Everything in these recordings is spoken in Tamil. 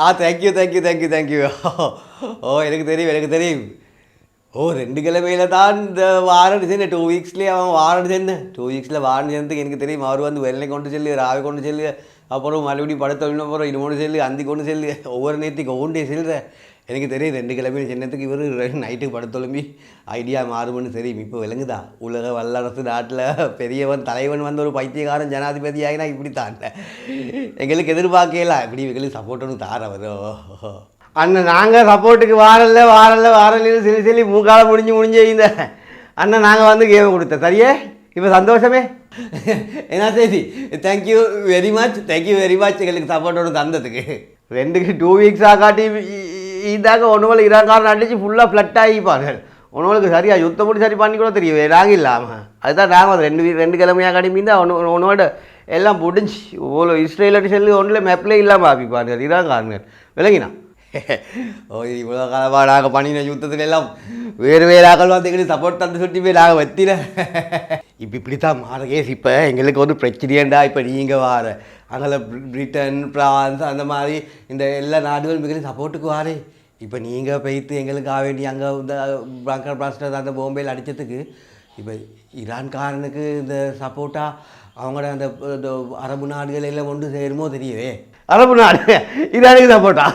Ah thank you thank you thank you thank you ஓ எனக்கு தெரியும் எனக்கு தெரியும். ஓ ரெண்டு கிழமையில தான் இந்த வாரம் சேர்ந்து டூ வீக்ஸ்லேயே அவன் வாரம் சேர்ந்தேன் டூ வீக்ஸில் வாரம் சேர்ந்துக்கு எனக்கு தெரியும் அவர் வந்து வெள்ளை கொண்டு செல்லு ராவை கொண்டு செல்லு அப்புறம் மறுபடியும் படத்தொழில் அப்புறம் இன்னொன்று செல்லு அந்தி கொண்டு செல்லு ஒவ்வொரு நேரத்துக்கு ஒவ்வொன்றே செல்ற எனக்கு தெரியும் ரெண்டு கிழமையில சின்னத்துக்கு இவர் நைட்டுக்கு படத்தொழும்பி ஐடியா மாறும்னு தெரியும். இப்போ விளங்குதா உலக வல்லரசு நாட்டில் பெரியவன் தலைவன் வந்து ஒரு பைத்தியக்காரன் ஜனாதிபதி ஆகினா இப்படித்தான். எங்களுக்கு எதிர்பார்க்கலாம் இப்படி எங்களுக்கு சப்போர்ட் ஒன்று தார வரும் அண்ணன் நாங்கள் சப்போர்ட்டுக்கு வாரல வாரல வாரல்ல சிலி சிலி மூக்கால முடிஞ்சு முடிஞ்சு இந்த. அண்ணன் நாங்கள் வந்து கேம் கொடுத்தேன் சரியே? இப்போ சந்தோஷமே? என்ன செய்தி? Thank you very much thank you very much எங்களுக்கு சப்போர்ட்டோடு தந்ததுக்கு. ரெண்டுக்கு டூ வீக்ஸாக காட்டி இதாக ஒன்றுவல் இராங்காரன் அடிச்சு ஃபுல்லாக ஃப்ளட் ஆகிப்பார்கள் உணவுக்கு சரியா யுத்தம் போட்டு சரி பண்ணி கூட தெரியும் நாங்கள் இல்லாமல் அதுதான் நாங்கள் ரெண்டு ரெண்டு கிழமையாக கடிமீந்தா ஒன்று உன்னோட எல்லாம் முடிஞ்சு இவ்வளோ இஸ்ரேல் செல்லு ஒன்றில் மெப்பில் இல்லாமல் ஆப்பிப்பார்கள் காரணங்கள் விளங்கினா ஓ இவ்வளோ காலமாக நாங்கள் பண்ணின யுத்தத்துல எல்லாம் வேறு வேறு ஆக்கள் வந்து சப்போர்ட் தந்து சுட்டி போய் நாங்கள் வத்தின இப்போ இப்படி தான் மாற கேஸ் இப்போ எங்களுக்கு ஒரு பிரச்சனையேண்டா இப்போ நீங்கள் வார அங்கே பிரிட்டன் பிரான்ஸ் அந்த மாதிரி இந்த எல்லா நாடுகளும் மிகவும் சப்போர்ட்டுக்கு வாரே. இப்போ நீங்கள் பெய்த்து எங்களுக்காக வேண்டி அங்கே இந்த பங்கர் பிளாஸ்டர் அந்த பாம்பேயில் அடித்ததுக்கு இப்போ ஈரான்காரனுக்கு இந்த சப்போர்ட்டாக அவங்களோட அந்த இந்த அரபு நாடுகள் எல்லாம் ஒன்று சேருமோ தெரியவே. அரபு நாடு ஈரானுக்கு சப்போர்ட்டா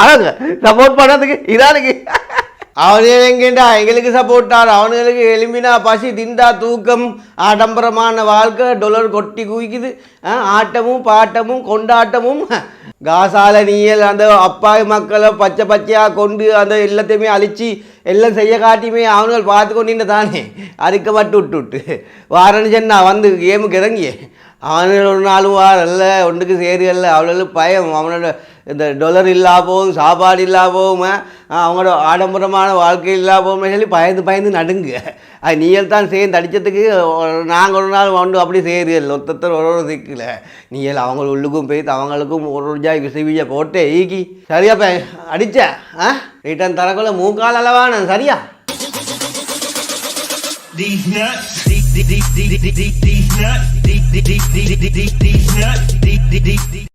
அவங்க சப்போர்ட் பண்ணுறதுக்கு ஈரானுக்கு அவனே எங்கேண்டா எங்களுக்கு சப்போர்ட்டார் அவனுங்களுக்கு எலும்பினா பசி திண்டா தூக்கம் ஆடம்பரமான வாழ்க்கை டொலர் கொட்டி குவிக்குது. ஆ, ஆட்டமும் பாட்டமும் கொண்டாட்டமும். காசால நீயல் அந்த அப்பாவி மக்களை பச்சை பச்சையாக கொண்டு அந்த எல்லாத்தையுமே அழிச்சு எல்லாம் செய்ய காட்டியுமே அவனுகள் பார்த்து கொண்டு தானே அதுக்கு மட்டும் விட்டு விட்டு. வாரன்னு சொன்னா வந்து கேமுக்கு இறங்கியே. அவனுகள் ஒரு நாள் வாரல்ல ஒன்றுக்கு சேருகல்ல அவ்வளோ பயம். அவனோட இந்த டொலர் இல்லா போகும் சாப்பாடு இல்லா போகும் அவங்களோட ஆடம்பரமான வாழ்க்கை இல்லா போகும் சொல்லி பயந்து பயந்து நடுங்க அது நீங்கள் தான் சேர்ந்து அடித்ததுக்கு நாங்கள் ஒரு நாள் ஒன்று அப்படி சேருகல் ஒருத்தர் ஒரு ஒரு சிக்கல நீங்கள் அவங்க உள்ளுக்கும் போய் அவங்களுக்கும் ஒரு ஒரு ஜாய் விசை வீஜ போட்டே ஈக்கி சரியா ப அடித்த ஆ ரிட்டன் தரக்குள்ள மூக்கால் அளவான சரியா These nuts, these, these, these, these, these, these nuts, these, these, these, these, these, these nuts, these, these, these, these.